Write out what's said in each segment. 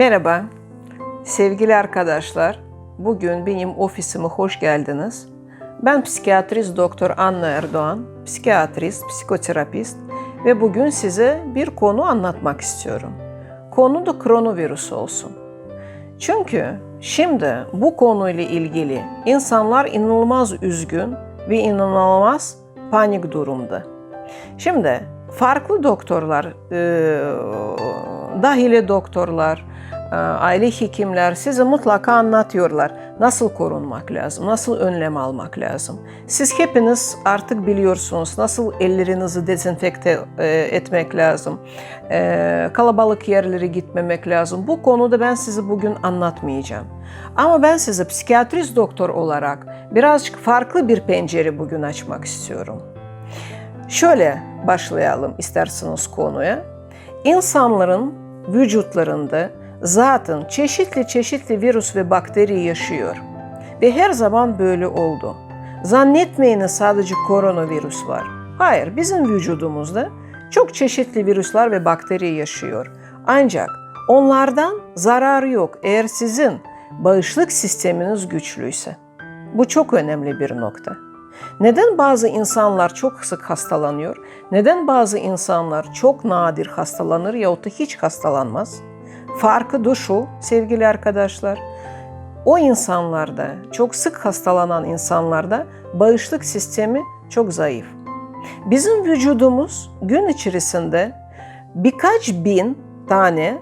Merhaba, sevgili arkadaşlar. Bugün benim ofisime hoş geldiniz. Ben psikiyatrist Doktor Anna Erdoğan, psikiyatrist, psikoterapist ve bugün size bir konu anlatmak istiyorum. Konu da koronavirüs olsun. Çünkü şimdi bu konuyla ilgili insanlar inanılmaz üzgün ve inanılmaz panik durumda. Şimdi farklı doktorlar, e, dahili doktorlar, e, aile hekimler size mutlaka anlatıyorlar nasıl korunmak lazım, nasıl önlem almak lazım. Siz hepiniz artık biliyorsunuz nasıl ellerinizi dezenfekte e, etmek lazım, e, kalabalık yerlere gitmemek lazım. Bu konuda ben size bugün anlatmayacağım. Ama ben size psikiyatrist doktor olarak birazcık farklı bir pencere bugün açmak istiyorum. Şöyle başlayalım isterseniz konuya. İnsanların vücutlarında zaten çeşitli çeşitli virüs ve bakteri yaşıyor. Ve her zaman böyle oldu. Zannetmeyin sadece koronavirüs var. Hayır, bizim vücudumuzda çok çeşitli virüsler ve bakteri yaşıyor. Ancak onlardan zararı yok eğer sizin bağışıklık sisteminiz güçlüyse. Bu çok önemli bir nokta. Neden bazı insanlar çok sık hastalanıyor? Neden bazı insanlar çok nadir hastalanır yahut da hiç hastalanmaz? Farkı da şu sevgili arkadaşlar. O insanlarda, çok sık hastalanan insanlarda bağışıklık sistemi çok zayıf. Bizim vücudumuz gün içerisinde birkaç bin tane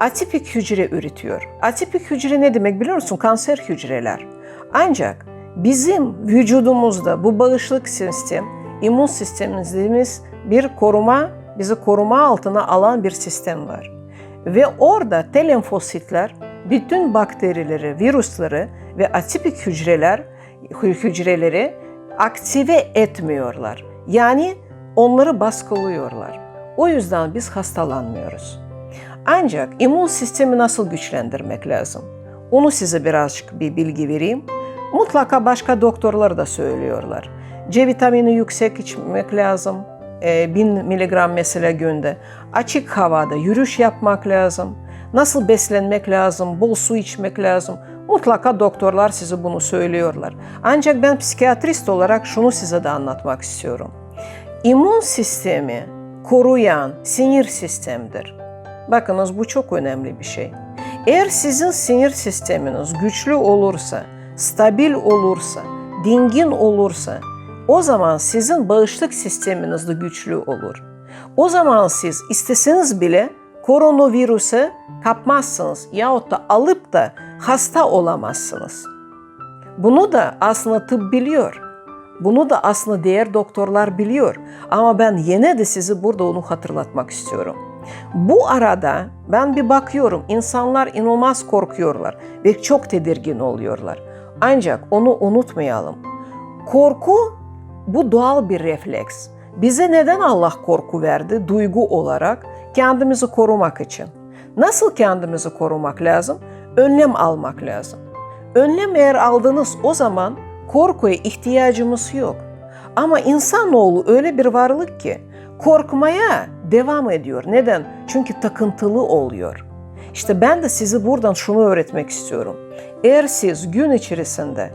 atipik hücre üretiyor. Atipik hücre ne demek biliyor musun? Kanser hücreler. Ancak bizim vücudumuzda bu bağışıklık sistem, immün sistemimiz bir koruma, bizi koruma altına alan bir sistem var. Ve orada T lenfositler bütün bakterileri, virüsleri ve atipik hücreler hücreleri aktive etmiyorlar. Yani onları baskılıyorlar. O yüzden biz hastalanmıyoruz. Ancak immün sistemi nasıl güçlendirmek lazım? Onu size birazcık bir bilgi vereyim. Mutlaka başka doktorlar da söylüyorlar. C vitamini yüksek içmek lazım. 1000 miligram mesela günde. Açık havada yürüyüş yapmak lazım. Nasıl beslenmek lazım, bol su içmek lazım. Mutlaka doktorlar size bunu söylüyorlar. Ancak ben psikiyatrist olarak şunu size de anlatmak istiyorum. İmmün sistemi koruyan sinir sistemdir. Bakınız bu çok önemli bir şey. Eğer sizin sinir sisteminiz güçlü olursa, stabil olursa, dingin olursa o zaman sizin bağışıklık sisteminiz de güçlü olur. O zaman siz isteseniz bile koronavirüse kapmazsınız yahut da alıp da hasta olamazsınız. Bunu da aslında tıp biliyor. Bunu da aslında diğer doktorlar biliyor. Ama ben yine de sizi burada onu hatırlatmak istiyorum. Bu arada ben bir bakıyorum insanlar inanılmaz korkuyorlar ve çok tedirgin oluyorlar. Ancak onu unutmayalım. Korku bu doğal bir refleks. Bize neden Allah korku verdi duygu olarak? Kendimizi korumak için. Nasıl kendimizi korumak lazım? Önlem almak lazım. Önlem eğer aldınız o zaman korkuya ihtiyacımız yok. Ama insanoğlu öyle bir varlık ki korkmaya devam ediyor. Neden? Çünkü takıntılı oluyor. İşte ben de sizi buradan şunu öğretmek istiyorum. Eğer siz gün içerisinde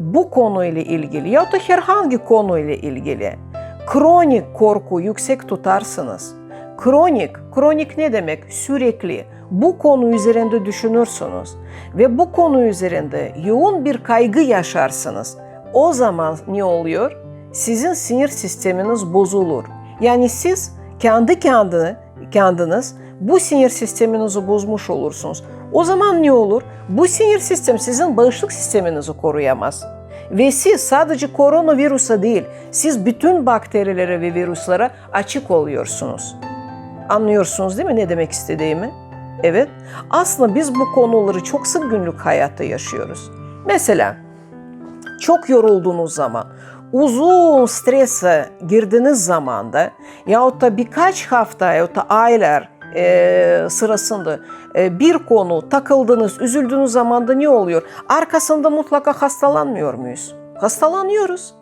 bu konuyla ilgili ya da herhangi konuyla ilgili kronik korku yüksek tutarsınız. Kronik, kronik ne demek? Sürekli bu konu üzerinde düşünürsünüz ve bu konu üzerinde yoğun bir kaygı yaşarsınız. O zaman ne oluyor? Sizin sinir sisteminiz bozulur. Yani siz kendi kendine, kendiniz bu sinir sisteminizi bozmuş olursunuz. O zaman ne olur? Bu sinir sistem sizin bağışıklık sisteminizi koruyamaz. Ve siz sadece koronavirüse değil, siz bütün bakterilere ve virüslere açık oluyorsunuz. Anlıyorsunuz değil mi ne demek istediğimi? Evet. Aslında biz bu konuları çok sık günlük hayatta yaşıyoruz. Mesela çok yorulduğunuz zaman, uzun strese girdiğiniz zamanda yahut da birkaç hafta yahut da aylar e, sırasında e, bir konu takıldınız, üzüldüğünüz zamanda ne oluyor? Arkasında mutlaka hastalanmıyor muyuz? Hastalanıyoruz.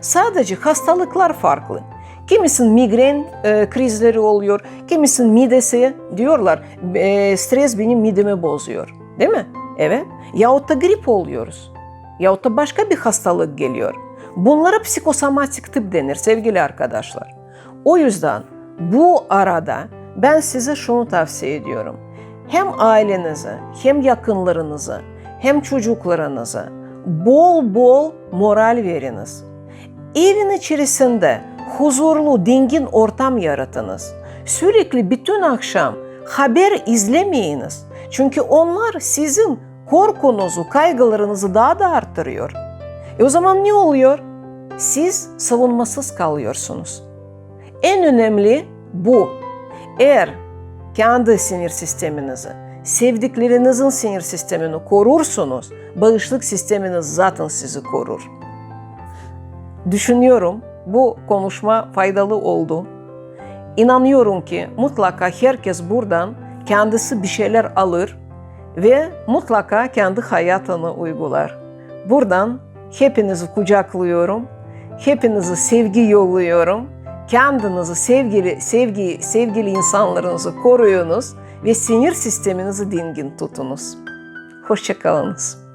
Sadece hastalıklar farklı. Kimisinin migren e, krizleri oluyor, kimisinin midesi diyorlar e, stres benim midemi bozuyor. Değil mi? Evet. Yahut da grip oluyoruz. Yahut da başka bir hastalık geliyor. Bunlara psikosomatik tıp denir sevgili arkadaşlar. O yüzden bu arada ben size şunu tavsiye ediyorum. Hem ailenize, hem yakınlarınıza, hem çocuklarınıza bol bol moral veriniz. Evin içerisinde huzurlu, dingin ortam yaratınız. Sürekli bütün akşam haber izlemeyiniz. Çünkü onlar sizin korkunuzu, kaygılarınızı daha da arttırıyor. E o zaman ne oluyor? Siz savunmasız kalıyorsunuz. En önemli bu. Eğer kendi sinir sisteminizi, sevdiklerinizin sinir sistemini korursunuz, bağışıklık sisteminiz zaten sizi korur. Düşünüyorum bu konuşma faydalı oldu. İnanıyorum ki mutlaka herkes buradan kendisi bir şeyler alır ve mutlaka kendi hayatını uygular. Buradan hepinizi kucaklıyorum. Hepinizi sevgi yolluyorum. Kendinizi sevgili sevgi sevgili insanlarınızı koruyunuz ve sinir sisteminizi dingin tutunuz. Hoşçakalınız.